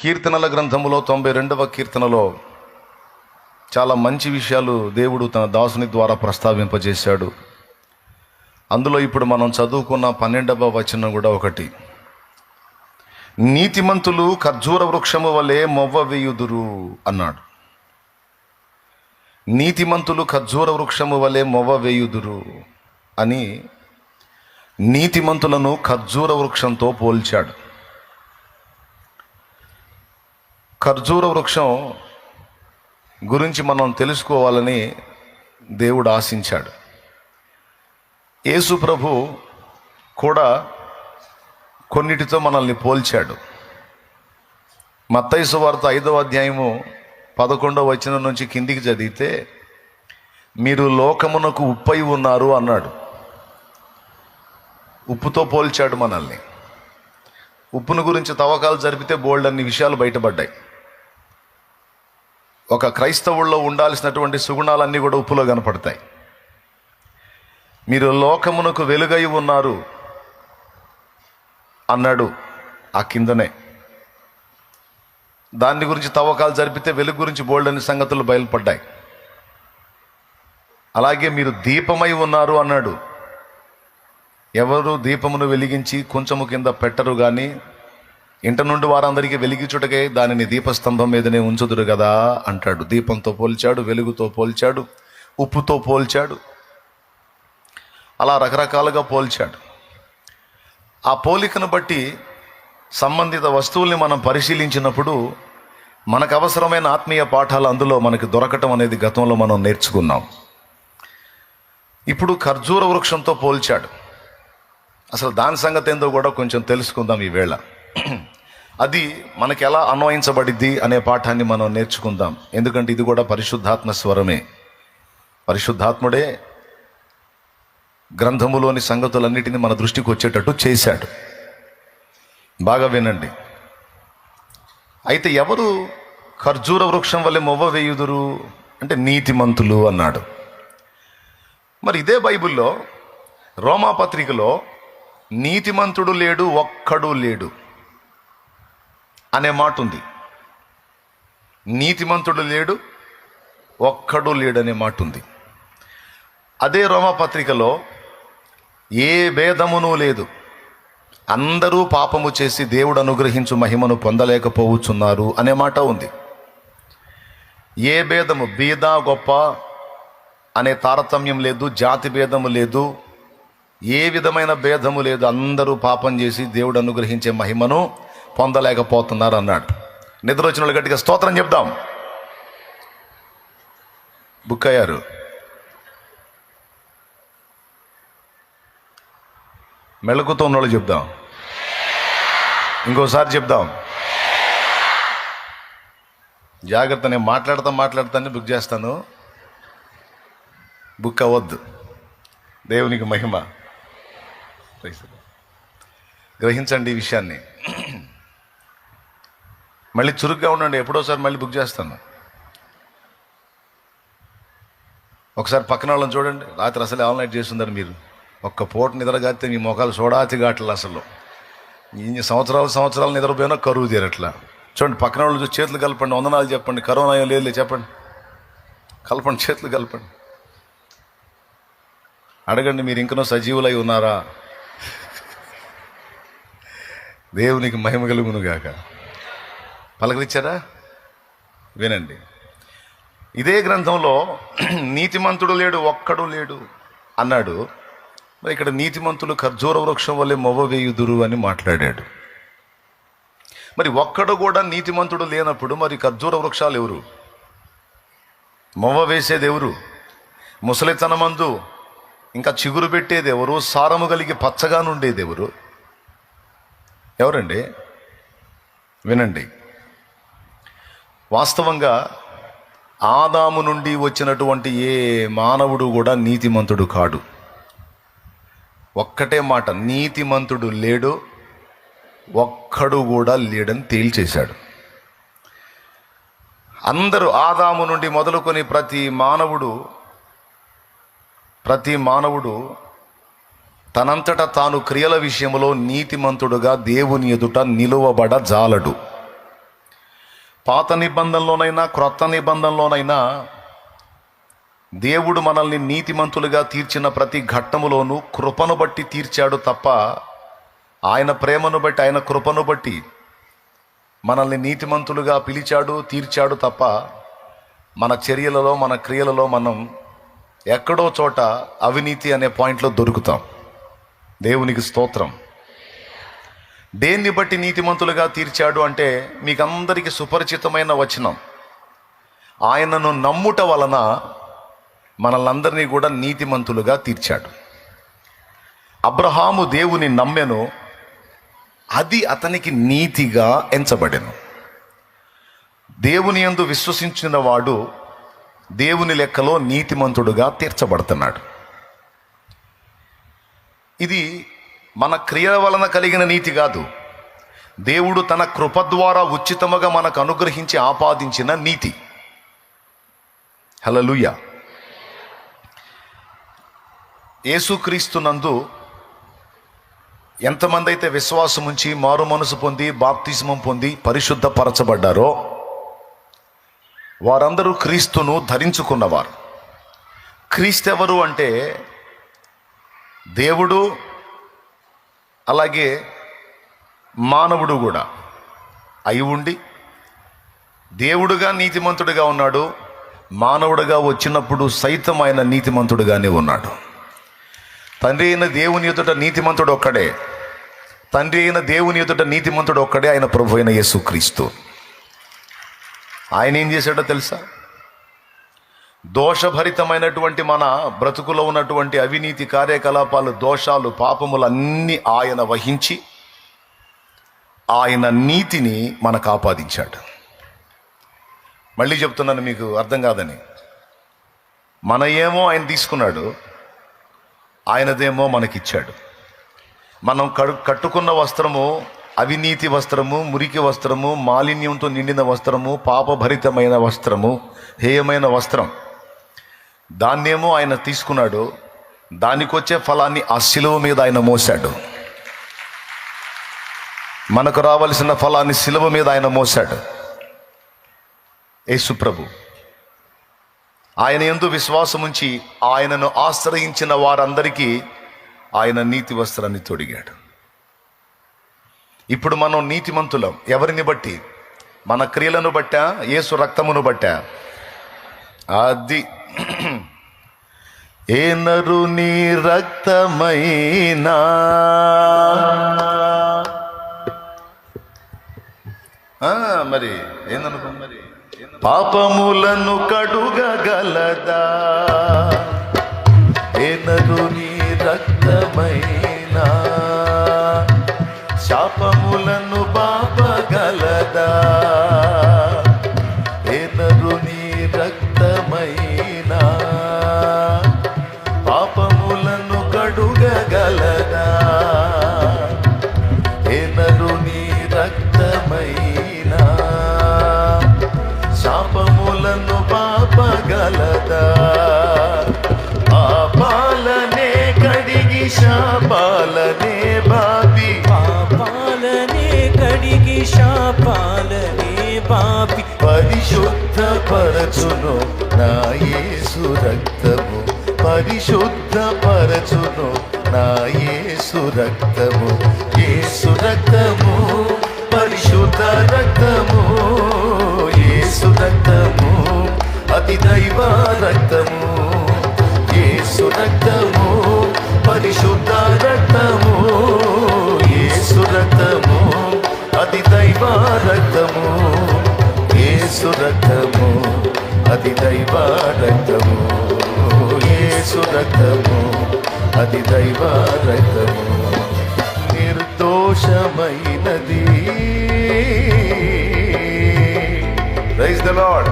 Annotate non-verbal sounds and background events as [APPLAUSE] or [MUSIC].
కీర్తనల గ్రంథములో తొంభై రెండవ కీర్తనలో చాలా మంచి విషయాలు దేవుడు తన దాసుని ద్వారా ప్రస్తావింపజేశాడు. అందులో ఇప్పుడు మనం చదువుకున్న పన్నెండవ వచనం కూడా ఒకటి. నీతిమంతులు ఖర్జూర వృక్షము వలె మొవ్వ వేయుదురు అన్నాడు. నీతిమంతులు ఖర్జూర వృక్షము వలె మొవ్వ వేయుదురు అని నీతిమంతులను ఖర్జూర వృక్షంతో పోల్చాడు. ఖర్జూర వృక్షం గురించి మనం తెలుసుకోవాలని దేవుడు ఆశించాడు. యేసు ప్రభు కూడా కొన్నిటితో మనల్ని పోల్చాడు. మత్తైసు వార్త ఐదవ అధ్యాయము పదకొండవ వచనం నుంచి కిందికి చదివితే మీరు లోకమునకు ఉప్పై ఉన్నారు అన్నాడు. ఉప్పుతో పోల్చాడు మనల్ని. ఉప్పును గురించి తవ్వకాలు జరిపితే బోల్డ్ అన్ని విషయాలు బయటపడ్డాయి. ఒక క్రైస్తవుల్లో ఉండాల్సినటువంటి సుగుణాలన్నీ కూడా ఉప్పులో కనపడతాయి. మీరు లోకమునకు వెలుగై ఉన్నారు అన్నాడు ఆ కిందనే. దాని గురించి తవ్వకాలు జరిపితే వెలుగు గురించి బోల్డని సంగతులు బయలుపడ్డాయి. అలాగే మీరు దీపమై ఉన్నారు అన్నాడు. ఎవరు దీపమును వెలిగించి కొంచెము కింద పెట్టరు కానీ ఇంట నుండి వారందరికీ వెలిగించుటకే దానిని దీపస్తంభం మీదనే ఉంచుదురు కదా అంటాడు. దీపంతో పోల్చాడు వెలుగుతో పోల్చాడు ఉప్పుతో పోల్చాడు అలా రకరకాలుగా పోల్చాడు. ఆ పోలికను బట్టి సంబంధిత వస్తువుల్ని మనం పరిశీలించినప్పుడు మనకు అవసరమైన ఆత్మీయ పాఠాలు అందులో మనకి దొరకటం అనేది గతంలో మనం నేర్చుకున్నాం. ఇప్పుడు ఖర్జూర వృక్షంతో పోల్చాడు. అసలు దాని సంగతి ఏందో కూడా కొంచెం తెలుసుకుందాం ఈ వేళ. అది మనకి ఎలా అన్వయించబడిద్ది అనే పాఠాన్ని మనం నేర్చుకుందాం. ఎందుకంటే ఇది కూడా పరిశుద్ధాత్మ స్వరమే. పరిశుద్ధాత్ముడే గ్రంథములోని సంగతులన్నిటిని మన దృష్టికి వచ్చేటట్టు చేశాడు. బాగా వినండి. అయితే ఎవరు ఖర్జూర వృక్షం వల్ల మొవ్వ వేయుదురు? అంటే నీతిమంతులు అన్నాడు. మరి ఇదే బైబిల్లో రోమాపత్రికలో నీతిమంతుడు లేడు ఒక్కడు లేడు. అనే మాట ఉంది నీతిమంతుడు లేడు ఒక్కడు లేడు అనే మాట ఉంది అదే రోమపత్రికలో ఏ భేదమును లేదు. అందరూ పాపము చేసి దేవుడు అనుగ్రహించు మహిమను పొందలేకపోవచ్చున్నారు అనే మాట ఉంది. ఏ భేదము బీద గొప్ప అనే తారతమ్యం లేదు జాతి భేదము లేదు ఏ విధమైన భేదము లేదు అందరూ పాపం చేసి దేవుడు అనుగ్రహించే మహిమను పొందలేకపోతున్నారు అన్నాడు నిద్ర వచ్చిన వాళ్ళు గట్టిగా స్తోత్రం చెప్దాం. బుక్ అయ్యారు మెళకుతో ఉన్నోళ్ళు చెప్దాం. ఇంకోసారి చెప్దాం. జాగ్రత్త నేను మాట్లాడతా మాట్లాడతానే బుక్ చేస్తాను. బుక్ అవ్వద్దు దేవునికి మహిమ. గ్రహించండి ఈ విషయాన్ని. మళ్ళీ చురుగ్గా ఉండండి ఎప్పుడోసారి మళ్ళీ బుక్ చేస్తాను. ఒకసారి పక్కన వాళ్ళని చూడండి రాత్రి అసలు ఆన్లైన్ చేస్తున్నారు మీరు. ఒక్క పూట నిద్రగాస్తే మీ మొఖాలు చూడాతి గాట్లు అసలు. ఇన్ని సంవత్సరాలు సంవత్సరాలు నిద్రపోయినా కరువు తీరట్లా. చూడండి పక్కన వాళ్ళు చూసి చేతులు కలపండి వందనాలు చెప్పండి కరోనా ఏం లేదు చెప్పండి. కలపండి చేతులు కలపండి. అడగండి మీరు ఇంకనో సజీవులై ఉన్నారా? [LAUGHS] దేవునికి మహిమ కలుగునుగాక గాక. పలకరించారా? వినండి. ఇదే గ్రంథంలో నీతిమంతుడు లేడు ఒక్కడు లేడు అన్నాడు. మరి ఇక్కడ నీతిమంతులు ఖర్జూర వృక్షం వల్లే మొవ్వ వేయుదురు అని మాట్లాడాడు. మరి ఒక్కడు కూడా నీతిమంతుడు లేనప్పుడు మరి ఖర్జూర వృక్షాలు ఎవరు? మొవ్వ వేసేది ఎవరు? ముసలితనమందు ఇంకా చిగురు పెట్టేది ఎవరు? సారము కలిగి పచ్చగా నుండేది ఎవరు? ఎవరండి? వినండి. వాస్తవంగా ఆదాము నుండి వచ్చినటువంటి ఏ మానవుడు కూడా నీతిమంతుడు కాడు. ఒక్కటే మాట నీతిమంతుడు లేడు ఒక్కడు కూడా లేడని తేల్చేశాడు. అందరూ ఆదాము నుండి మొదలుకొని ప్రతి మానవుడు ప్రతి మానవుడు తనంతట తాను క్రియల విషయంలో నీతిమంతుడుగా దేవుని ఎదుట నిలువబడ జాలడు. పాత నిబంధనలోనైనా క్రొత్త నిబంధనలోనైనా దేవుడు మనల్ని నీతిమంతులుగా తీర్చిన ప్రతి ఘట్టములోనూ కృపను బట్టి తీర్చాడు తప్ప ఆయన ప్రేమను బట్టి ఆయన కృపను బట్టి మనల్ని నీతిమంతులుగా పిలిచాడు తీర్చాడు తప్ప మన చర్యలలో మన క్రియలలో మనం ఎక్కడో చోట అవినీతి అనే పాయింట్లో దొరుకుతాం. దేవునికి స్తోత్రం. దేన్ని బట్టి నీతిమంతులుగా తీర్చాడు అంటే మీకందరికీ సుపరిచితమైన వచనం. ఆయనను నమ్ముట వలన మనల్నందరినీ కూడా నీతిమంతులుగా తీర్చాడు. అబ్రహాము దేవుని నమ్మెను అది అతనికి నీతిగా ఎంచబడెను. దేవుని యందు విశ్వసించిన వాడు దేవుని లెక్కలో నీతిమంతుడుగా తీర్చబడుతున్నాడు. ఇది మన క్రియల వలన కలిగిన నీతి కాదు. దేవుడు తన కృప ద్వారా ఉచితముగా మనకు అనుగ్రహించి ఆపాదించిన నీతి. హలలుయ యేసుక్రీస్తునందు ఎంతమంది అయితే విశ్వాసం ఉంచి మారు మనసు పొంది బాప్తిజమం పొంది పరిశుద్ధపరచబడ్డారో వారందరూ క్రీస్తును ధరించుకున్నవారు. క్రీస్తు ఎవరు అంటే దేవుడు అలాగే మానవుడు కూడా అయి ఉండి దేవుడుగా నీతిమంతుడిగా ఉన్నాడు మానవుడిగా వచ్చినప్పుడు సైతం ఆయన నీతిమంతుడుగానే ఉన్నాడు. తండ్రి అయిన దేవుని ఎదుట నీతిమంతుడు ఒక్కడే. తండ్రి అయిన దేవుని ఎదుట నీతిమంతుడు ఒక్కడే ఆయన ప్రభు అయిన యేసుక్రీస్తు. ఆయన ఏం చేశాడో తెలుసా? దోషభరితమైనటువంటి మన బ్రతుకులో ఉన్నటువంటి అవినీతి కార్యకలాపాలు దోషాలు పాపములన్నీ ఆయన వహించి ఆయన నీతిని మనకు ఆపాదించాడు మళ్ళీ చెప్తున్నాను మీకు అర్థం కాదని. మన ఏమో ఆయన తీసుకున్నాడు ఆయనదేమో మనకిచ్చాడు. మనం కడు కట్టుకున్న వస్త్రము అవినీతి వస్త్రము మురికి వస్త్రము మాలిన్యంతో నిండిన వస్త్రము పాపభరితమైన వస్త్రము హేయమైన వస్త్రం దాన్నేమో ఆయన తీసుకున్నాడు. దానికొచ్చే ఫలాన్ని ఆ శిలువ మీద ఆయన మోశాడు. మనకు రావలసిన ఫలాన్ని శిలువ మీద ఆయన మోశాడు. యేసుప్రభు ఆయన ఎందు విశ్వాసం ఉంచి ఆయనను ఆశ్రయించిన వారందరికీ ఆయన నీతి వస్త్రాన్ని తొడిగాడు. ఇప్పుడు మనం నీతిమంతులం. ఎవరిని బట్టి? మన క్రియలను బట్టా? యేసు రక్తమును బట్టా? అది [CLEARS THROAT] ఏ నరుని రక్తమైనా? మరి ఏందనుకో మరి? పాపములను కడుగగలదా? ఏ నరుని రక్తమైనా? శాపములను పాపగలదా? పాపి పరిశుద్ధ పరచును నా యేసు రక్తము. పరిశుద్ధ పరచును నా యేసు రక్తము. యేసు రక్తము పరిశుద్ధ రక్తము. యేసు రక్తము అతి దైవ రక్తము. యేసు రక్తము పరిశుద్ధ రక్తము. యేసు రక్తము అతి దైవ రక్తము. ఏసు రక్తము అది దైవ రక్తము ఏసు రక్తము అది దైవ రక్తము నిర్దోషమైనది. Praise the lord